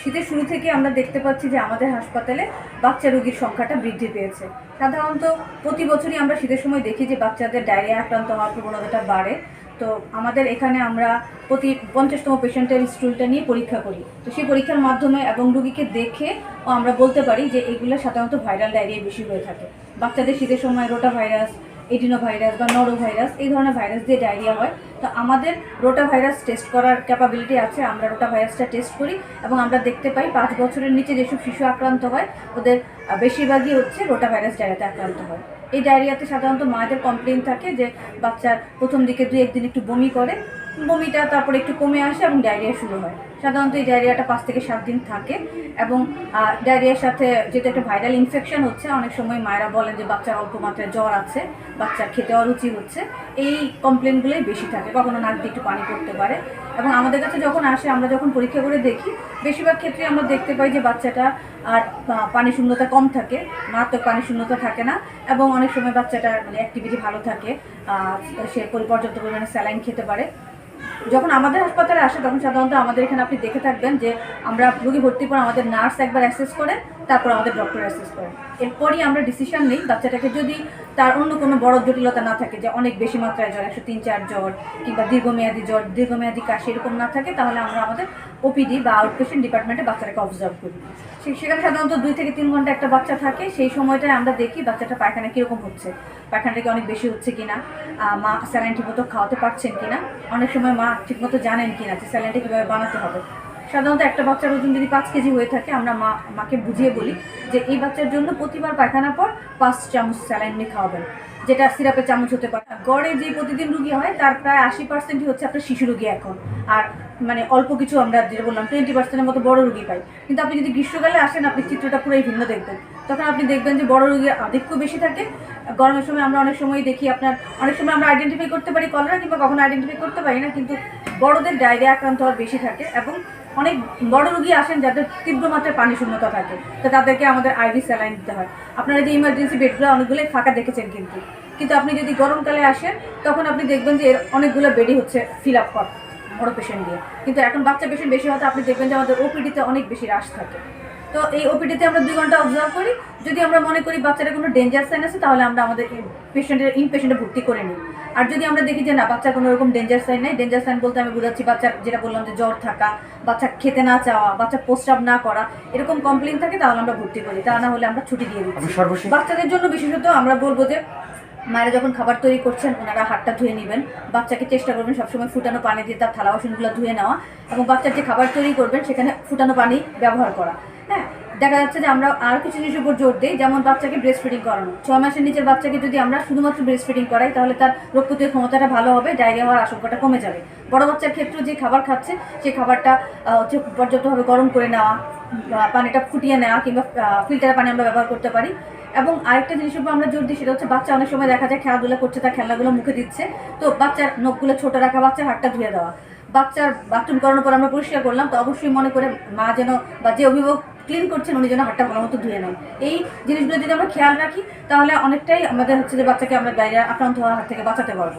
শীতের শুরু থেকে আমরা দেখতে পাচ্ছি যে আমাদের হাসপাতালে বাচ্চা রোগীর সংখ্যাটা বৃদ্ধি পেয়েছে। সাধারণত প্রতি বছরই আমরা শীতের সময় দেখি যে বাচ্চাদের ডায়রিয়া আক্রান্ত হওয়ার প্রবণতাটা বাড়ে। তো আমাদের এখানে আমরা প্রতি পঞ্চাশতম পেশেন্টের স্টুলটা নিয়ে পরীক্ষা করি। তো সেই পরীক্ষার মাধ্যমে এবং রুগীকে দেখে আমরা বলতে পারি যে এগুলো সাধারণত ভাইরাল ডায়রিয়া বেশি হয়ে থাকে। বাচ্চাদের শীতের সময় রোটা ভাইরাস এডিনো ভাইরাস বা নরো ভাইরাস এই ধরনের ভাইরাস দিয়ে ডায়রিয়া হয়। তো আমাদের রোটা ভাইরাস টেস্ট করার ক্যাপাবিলিটি আছে। আমরা রোটা ভাইরাসটা টেস্ট করি এবং আমরা দেখতে পাই পাঁচ বছরের নিচে যেসব শিশু আক্রান্ত হয়, ওদের বেশিরভাগই হচ্ছে রোটা ভাইরাস ডায়রিয়াতে আক্রান্ত হয়। এই ডায়রিয়াতে সাধারণত মায়েদের কমপ্লেন থাকে যে বাচ্চার প্রথম দিকে দুই একদিন একটু বমি করে। বমিটা তারপরে একটু কমে আসে এবং ডায়রিয়া শুরু হয়। সাধারণত এই ডায়রিয়াটা পাঁচ থেকে সাত দিন থাকে এবং ডায়রিয়ার সাথে যেহেতু একটা ভাইরাল ইনফেকশন হচ্ছে, অনেক সময় মায়েরা বলেন যে বাচ্চার অল্প মাত্রায় জ্বর আছে, বাচ্চার খেতে অরুচি হচ্ছে, এই কমপ্লেনগুলোই বেশি থাকে। কখনো নাক দিয়ে একটু পানি পড়তে পারে। এবং আমাদের কাছে যখন আসে, আমরা যখন পরীক্ষা করে দেখি, বেশিরভাগ ক্ষেত্রে আমরা দেখতে পাই যে বাচ্চাটা আর পানি শূন্যতা কম থাকে, মারাত্মক পানি শূন্যতা থাকে না এবং অনেক সময় বাচ্চাটার মানে অ্যাক্টিভিটি ভালো থাকে সে পরি- পর্যাপ্ত পরিমাণে স্যালাইন খেতে পারে। যখন আমাদের হাসপাতালে আসে, তখন সাধারণত আমাদের এখানে আপনি দেখে থাকবেন যে আমরা রুগী ভর্তি করে আমাদের নার্স একবার অ্যাসেস করে, তারপর আমাদের ডক্টর অ্যাসেস করে। এরপরই আমরা ডিসিশন নিই, বাচ্চাটাকে যদি তার অন্য কোনো বড় জটিলতা না থাকে যে অনেক বেশি মাত্রায় জ্বর, একশো তিন, চার জ্বর কিংবা দীর্ঘমেয়াদী জ্বর, দীর্ঘমেয়াদী কাশি এরকম না থাকে, তাহলে আমরা আমাদের ওপিডি বা আউটপেশেন্ট ডিপার্টমেন্টে বাচ্চাটাকে অবজার্ভ করি। সেখানে সাধারণত দুই থেকে তিন ঘণ্টা একটা বাচ্চা থাকে, সেই সময়টায় আমরা দেখি বাচ্চাটা পায়খানা কীরকম হচ্ছে পায়খানাটা কি অনেক বেশি হচ্ছে কিনা মা স্যালাইন ঠিকমতো খাওয়াতে পারছেন কিনা, অনেক সময় মা ঠিকমতো জানেন কিনা যে স্যালাইনটা কীভাবে বানাতে হবে। সাধারণত একটা বাচ্চার ওজন যদি পাঁচ কেজি হয়ে থাকে, আমরা মা, মাকে বুঝিয়ে বলি যে এই বাচ্চার জন্য প্রতিবার পায়খানার পর পাঁচ চামচ স্যালাইন নিয়ে খাওয়াবেন, যেটা সিরাপের চামচ হতে পারে। গড়ে যে প্রতিদিন রুগী হয়, তার প্রায় আশি পার্সেন্টই হচ্ছে আপনার শিশু রুগী এখন। আর মানে অল্প কিছু আমরা যেটা বললাম টোয়েন্টি পার্সেন্টের মতো বড় রুগী পাই। কিন্তু আপনি যদি গ্রীষ্মকালে আসেন, আপনি চিত্রটা পুরোই ভিন্ন দেখবেন। তখন আপনি দেখবেন যে বড় রুগীর আধিক্য বেশি থাকে। গরমের সময় আমরা অনেক সময় দেখি আপনার, অনেক সময় আমরা আইডেন্টিফাই করতে পারি কলেরা কিংবা কখনো আইডেন্টিফাই করতে পারি না, কিন্তু বড়দের ডায়রিয়া আক্রান্ত হওয়ার বেশি থাকে এবং অনেক বড় রুগী আসেন যাদের তীব্র মাত্রায় পানি শূন্যতা থাকে, তো তাদেরকে আমাদের আইভি স্যালাইন দিতে হয়। আপনারা যে ইমার্জেন্সি বেডগুলো অনেকগুলোই ফাঁকা দেখেছেন কিন্তু। কিন্তু আপনি যদি গরমকালে আসেন, তখন আপনি দেখবেন যে এর অনেকগুলো বেডই হচ্ছে ফিল আপ কর বড় পেশেন্ট দিয়ে। কিন্তু এখন বাচ্চা পেশেন্ট বেশি হতে আপনি দেখবেন যে আমাদের ওপিডিতে অনেক বেশি রাশ থাকে। তো এই ওপিডিতে আমরা দুই ঘণ্টা অবজার্ভ করি। যদি আমরা মনে করি বাচ্চাটা কোনো ডেঞ্জার সাইন আছে তাহলে আমরা আমাদের পেশেন্টের ইন পেশেন্টে ভর্তি করে নিই। আর যদি আমরা দেখি যে না বাচ্চার কোনো রকম ডেঞ্জার সাইন নেই ডেঞ্জার সাইন বলতে আমি বোঝাচ্ছি বাচ্চার যেটা বললাম যে জ্বর থাকা বাচ্চা খেতে না চাওয়া বাচ্চা প্রস্রাব না করা এরকম কমপ্লেন থাকে তাহলে আমরা ভর্তি করি। তা না হলে আমরা ছুটি দিয়ে দিচ্ছি। বাচ্চাদের জন্য বিশেষত আমরা বলব যে মায়েরা যখন খাবার তৈরি করছেন ওনারা হাতটা ধুয়ে নেবেন। বাচ্চাকে চেষ্টা করবেন সবসময় ফুটানো পানি দিয়ে তার থালা বাসনগুলো ধুয়ে নেওয়া। এবং বাচ্চার যে খাবার তৈরি করবেন সেখানে ফুটানো পানি ব্যবহার করা। দেখা যাচ্ছে যে আমরা আর কিছু জিনিসের উপর জোর দিই, যেমন বাচ্চাকে ব্রেস্ট ফিডিং করানো। ছয় মাসের নিচের বাচ্চাকে যদি আমরা শুধুমাত্র ব্রেস্ট ফিডিং করাই, তাহলে তার রোগ প্রতিরোধ ক্ষমতাটা ভালো হবে, ডায়রিয়া হওয়ার আশঙ্কাটা কমে যাবে। বড় বাচ্চার ক্ষেত্রেও যে খাবার খাচ্ছে সেই খাবারটা হচ্ছে পর্যাপ্তভাবে গরম করে নেওয়া পানিটা ফুটিয়ে নেওয়া, কিংবা ফিল্টার পানি আমরা ব্যবহার করতে পারি। এবং আরেকটা জিনিসের উপর আমরা জোর দিই, সেটা হচ্ছে বাচ্চা অনেক সময় দেখা যায় খেলাধুলা করছে, তার খেলনাগুলো মুখে দিচ্ছে। তো বাচ্চার নখগুলো ছোট রাখা, বাচ্চার হাতটা ধুয়ে দেওয়া। বাচ্চার বাথরুম করানোর পর আমরা পরিষ্কার করলাম, তো অবশ্যই মনে করে মা যেন বা যে অভিভাবক ক্লিন করছেন, উনি যেন হাতটা ভালো মতো ধুয়ে নেন। এই জিনিসগুলো যদি আমরা খেয়াল রাখি, তাহলে অনেকটাই আমাদের হচ্ছে যে বাচ্চাকে আমরা ডায়রিয়া আক্রান্ত হওয়ার হাত থেকে বাঁচাতে পারব।